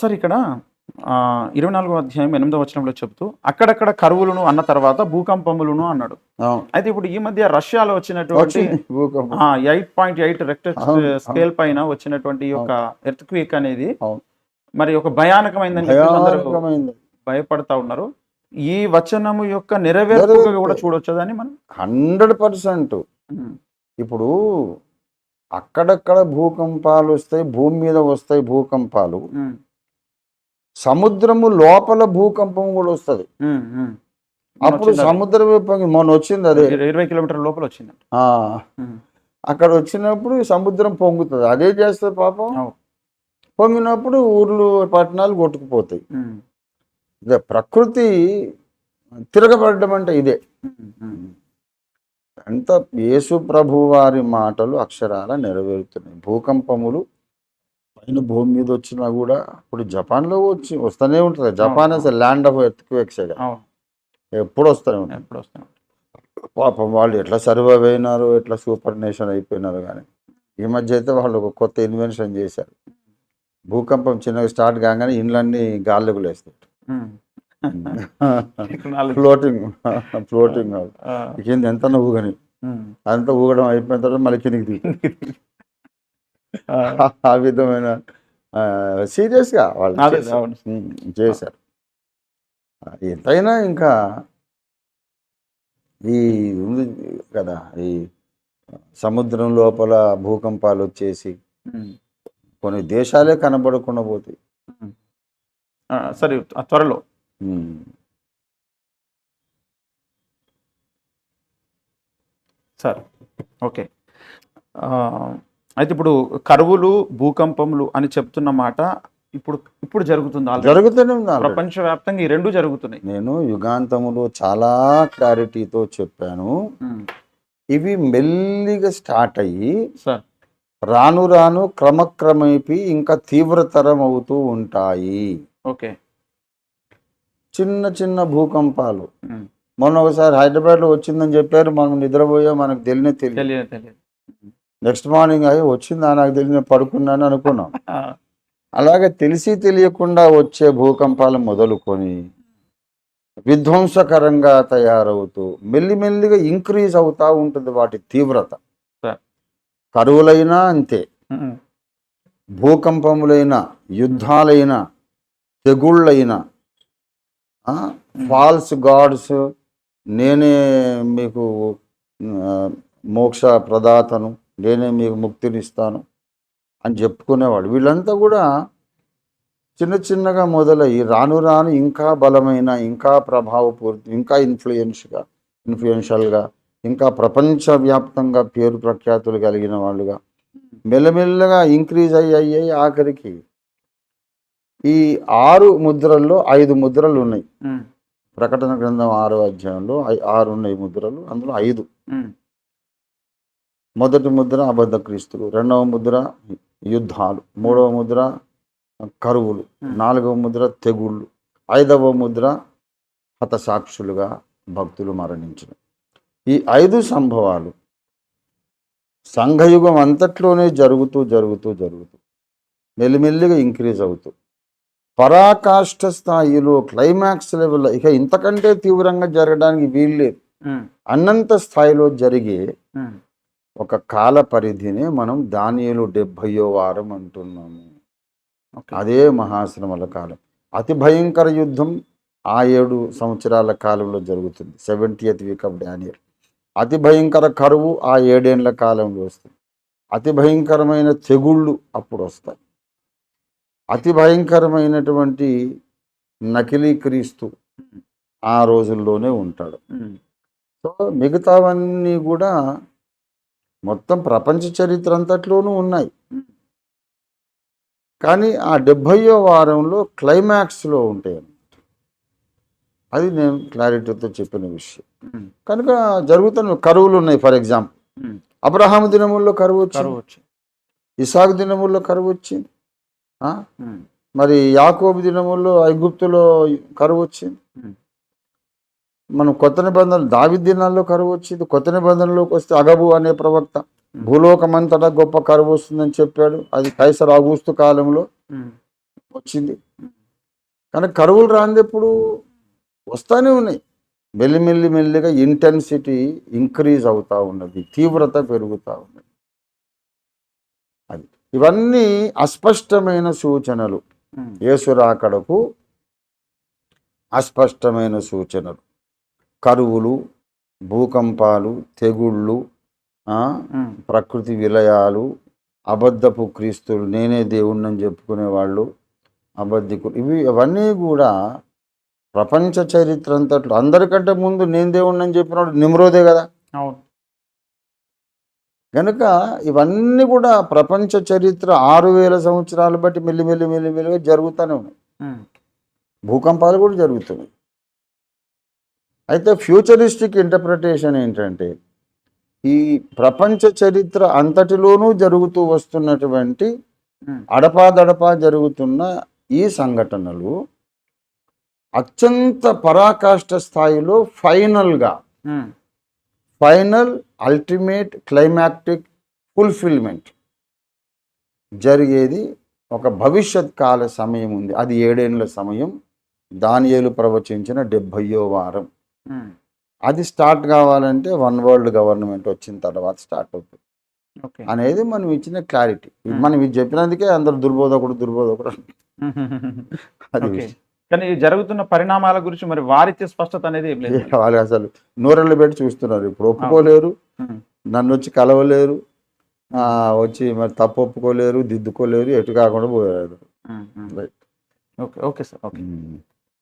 Sir ఇక్కడ ఇరవై నాలుగో అధ్యాయం ఎనిమిదో వచనంలో చెబుతూ అక్కడక్కడ కరువులను అన్న తర్వాత భూకంపములను అన్నాడు. అయితే ఇప్పుడు ఈ మధ్య రష్యాలో వచ్చినటువంటి eight point eight Richter scale పైన వచ్చినటువంటి యొక్క ఎర్త్ క్వేక్ అనేది. మరి ఒక భయానకమైందని భయపడతా ఉన్నారు. ఈ వచనము యొక్క నెరవేర్పుగా నెరవేర్పు. కూడా చూడొచ్చదని మనం? Hundred percent. ఇప్పుడు అక్కడక్కడ భూకంపాలు వస్తాయి భూమి మీద వస్తాయి భూకంపాలు. సముద్రము లోపల భూకంపం కూడా వస్తుంది. అప్పుడు వచ్చింది. సముద్ర విపంగి మొన్న వచ్చింది అదే ఇర- ఇరవై కిలోమీటర్ల లోపల ఉమ్, అక్కడ వచ్చినప్పుడు సముద్రం పొంగుతుంది. అదే చేస్తుంది పాపం. పొంగినప్పుడు ఊర్లు పట్టణాలు కొట్టుకుపోతాయి. ఇదే ప్రకృతి తిరగబడడం అంటే ఇదే. అంత యేసు ప్రభు వారి మాటలు అక్షరాల నెరవేరుతున్నాయి. భూకంపములు పైన భూమి మీద వచ్చినా కూడా ఇప్పుడు జపాన్లో వచ్చి వస్తూనే ఉంటుంది. Japan is land of earthquakes అవును. ఎప్పుడు వస్తూనే ఉంటుంది. ఎప్పుడు వస్తున్నాం పాపం వాళ్ళు ఎట్లా సర్వైవ్ అయినారు ఎట్లా సూపర్ నేషన్ అయిపోయినారు కానీ ఈ మధ్య అయితే వాళ్ళు ఒక కొత్త ఇన్వెన్షన్ చేశారు. భూకంపం చిన్నగా స్టార్ట్ కాగానే ఇండ్లన్నీ. ఇక్కడ నాలుగు- ఫ్లోటింగ్ ఫ్లోటింగ్ కింద ఎంత ఊగని. అంతా ఊగడం అయిపోయిన తర్వాత మళ్ళీ కిందికి దిగి. ఆ, ఆ విధమైన సీరియస్గా వాళ్ళు చేశారు. ఎంతైనా ఇంకా ఈ ఉంది కదా ఈ సముద్రం లోపల భూకంపాలు వచ్చేసి. కొన్ని దేశాలే కనబడకుండా పోతాయి. సరే త్వరలో. సరే ఓకే. అయితే ఇప్పుడు కరువులు భూకంపములు అని చెప్తున్న మాట ఇప్పుడు ఇప్పుడు జరుగుతుంది. జరుగుతూనే. ప్రపంచవ్యాప్తంగా ఈ రెండు జరుగుతున్నాయి. నేను యుగాంతములో చాలా క్లారిటీతో చెప్పాను. ఇవి మెల్లిగా స్టార్ట్ అయ్యి సార్. రాను రాను క్రమక్రమైపి ఇంకా తీవ్రతరం అవుతూ ఉంటాయి. ఓకే. చిన్న చిన్న భూకంపాలు. మొన్న ఒకసారి హైదరాబాద్లో వచ్చిందని చెప్పారు. మనం నిద్రపోయా మనకు తెలియనే తెలియదు. నెక్స్ట్ మార్నింగ్ అయ్యి వచ్చిందా నాకు తెలియదు నేను పడుకున్నాను అనుకున్నాం అలాగే తెలిసి తెలియకుండా వచ్చే భూకంపాలు మొదలుకొని విధ్వంసకరంగా తయారవుతూ మెల్లిమెల్లిగా ఇంక్రీజ్ అవుతా ఉంటుంది వాటి తీవ్రత. కరువులైనా అంతే. భూకంపములైన యుద్ధాలైన తెగుళ్ళైన ఫాల్స్ గాడ్స్ నేనే మీకు మోక్ష ప్రదాతను నేనే మీకు ముక్తినిస్తాను అని చెప్పుకునేవాడు వీళ్ళంతా కూడా చిన్న చిన్నగా మొదలయ్యి రాను రాను ఇంకా బలమైన ఇంకా ప్రభావపూరిత ఇంకా ఇన్ఫ్లుయెన్స్గా ఇన్ఫ్లుయెన్షియల్గా ఇంకా ప్రపంచవ్యాప్తంగా పేరు ప్రఖ్యాతులు కలిగిన వాళ్ళుగా మెల్లమెల్లగా ఇంక్రీజ్ అయ్యి అయ్యాయి ఆఖరికి ఈ ఆరు ముద్రల్లో ఐదు ముద్రలు ఉన్నాయి. ప్రకటన గ్రంథం ఆరో అధ్యాయంలో ఆరు ఉన్నాయి ముద్రలు అందులో ఐదు. మొదటి ముద్ర అబద్ధ క్రీస్తులు రెండవ ముద్ర యుద్ధాలు మూడవ ముద్ర కరువులు. నాలుగవ ముద్ర తెగుళ్ళు ఐదవ ముద్ర హతసాక్షులుగా భక్తులు మరణించిన ఈ ఐదు సంభవాలు సంఘయుగం అంతట్లోనే జరుగుతూ జరుగుతూ జరుగుతూ మెల్లిమెల్లిగా ఇంక్రీజ్ అవుతూ పరాకాష్ఠ స్థాయిలో క్లైమాక్స్ లెవెల్ ఇక ఇంతకంటే తీవ్రంగా జరగడానికి వీలు లేదు ఉమ్. అన్నంత స్థాయిలో జరిగే. ఒక కాల పరిధినే మనం దానియలు డెబ్భయో వారం అంటున్నాము. అదే మహాశ్రమల కాలం. అతి భయంకర యుద్ధం ఆ ఏడు సంవత్సరాల కాలంలో జరుగుతుంది. Seventieth week of Daniel. అతి భయంకర కరువు ఆ ఏడేండ్ల కాలంలో వస్తుంది. అతి భయంకరమైన తెగుళ్ళు అప్పుడు వస్తాయి. అతి భయంకరమైనటువంటి నకిలీ క్రీస్తు ఆ రోజుల్లోనే ఉంటాడు. సో మిగతావన్నీ కూడా మొత్తం ప్రపంచ చరిత్ర అంతట్లోనూ ఉన్నాయి. కానీ ఆ డెబ్భయో వారంలో క్లైమాక్స్లో ఉంటాయి అన్నమాట. అది నేను క్లారిటీతో చెప్పిన విషయం. కనుక జరుగుతున్న కరువులు ఉన్నాయి. For example. అబ్రహాము దినముల్లో కరువు వచ్చి ఇసాకు దినముల్లో కరువు వచ్చింది. మరి యాకోబు దినముల్లో ఐగుప్తులో కరువు వచ్చింది. మనం కొత్త నిబంధనలు దావి దినాల్లో కరువు వచ్చింది కొత్త నిబంధనలోకి వస్తే అగబు అనే ప్రవక్త భూలోకమంతటా గొప్ప కరువు వస్తుందని చెప్పాడు. అది కైసర్ ఆగుస్తు కాలంలో. వచ్చింది. కానీ కరువులు రాంది ఎప్పుడు వస్తానే ఉన్నాయి. మెల్లిమెల్లి మెల్లిగా ఇంటెన్సిటీ ఇంక్రీజ్ అవుతా ఉన్నది తీవ్రత పెరుగుతూ ఉన్నది. అది. ఇవన్నీ అస్పష్టమైన సూచనలు. ఉమ్, యేసురాకడకు అస్పష్టమైన సూచనలు. కరువులు భూకంపాలు తెగుళ్ళు ప్రకృతి విలయాలు అబద్ధపు క్రీస్తులు నేనే దేవుణ్ణని చెప్పుకునే వాళ్ళు అబద్ధికులు. ఇవి అవన్నీ కూడా ప్రపంచ చరిత్ర అంతట్లో అందరికంటే ముందు నేను దేవుణ్ణని చెప్పినాడు నిమ్రోదే కదా. అవును. కనుక ఇవన్నీ కూడా ప్రపంచ చరిత్ర ఆరు వేల సంవత్సరాలు బట్టి మెల్లిమెల్లి మెల్లిమెల్లిగా జరుగుతూనే ఉన్నాయి. భూకంపాలు కూడా జరుగుతున్నాయి. అయితే ఫ్యూచరిస్టిక్ ఇంటర్ప్రిటేషన్ ఏంటంటే ఈ ప్రపంచ చరిత్ర అంతటిలోనూ జరుగుతూ వస్తున్నటువంటి ఉమ్, అడపాదడపా జరుగుతున్న ఈ సంఘటనలు అత్యంత పరాకాష్ఠ స్థాయిలో ఫైనల్గా um, final ultimate climactic fulfilment జరిగేది ఒక భవిష్యత్ కాల సమయం ఉంది. అది ఏడేళ్ళ సమయం. దానియేలు ప్రవచించిన డెబ్భయో వారం. అది స్టార్ట్ కావాలంటే వన్ వరల్డ్ గవర్నమెంట్ వచ్చిన తర్వాత స్టార్ట్ అవుతుంది. అనేది మనం ఇచ్చిన క్లారిటీ. మనం ఇది చెప్పినందుకే అందరు దుర్బోధకుడు దుర్బోధకుడు. అది. కానీ జరుగుతున్న పరిణామాల గురించి మరి వారిచ్చే స్పష్టత అనేది వాళ్ళు అసలు నూరెళ్ళు పెట్టి చూస్తున్నారు. ఇప్పుడు ఒప్పుకోలేరు. నన్ను వచ్చి కలవలేరు. వచ్చి మరి తప్పు ఒప్పుకోలేరు దిద్దుకోలేరు ఎటు కాకుండా పోయారు. Right. Okay okay sir. Okay.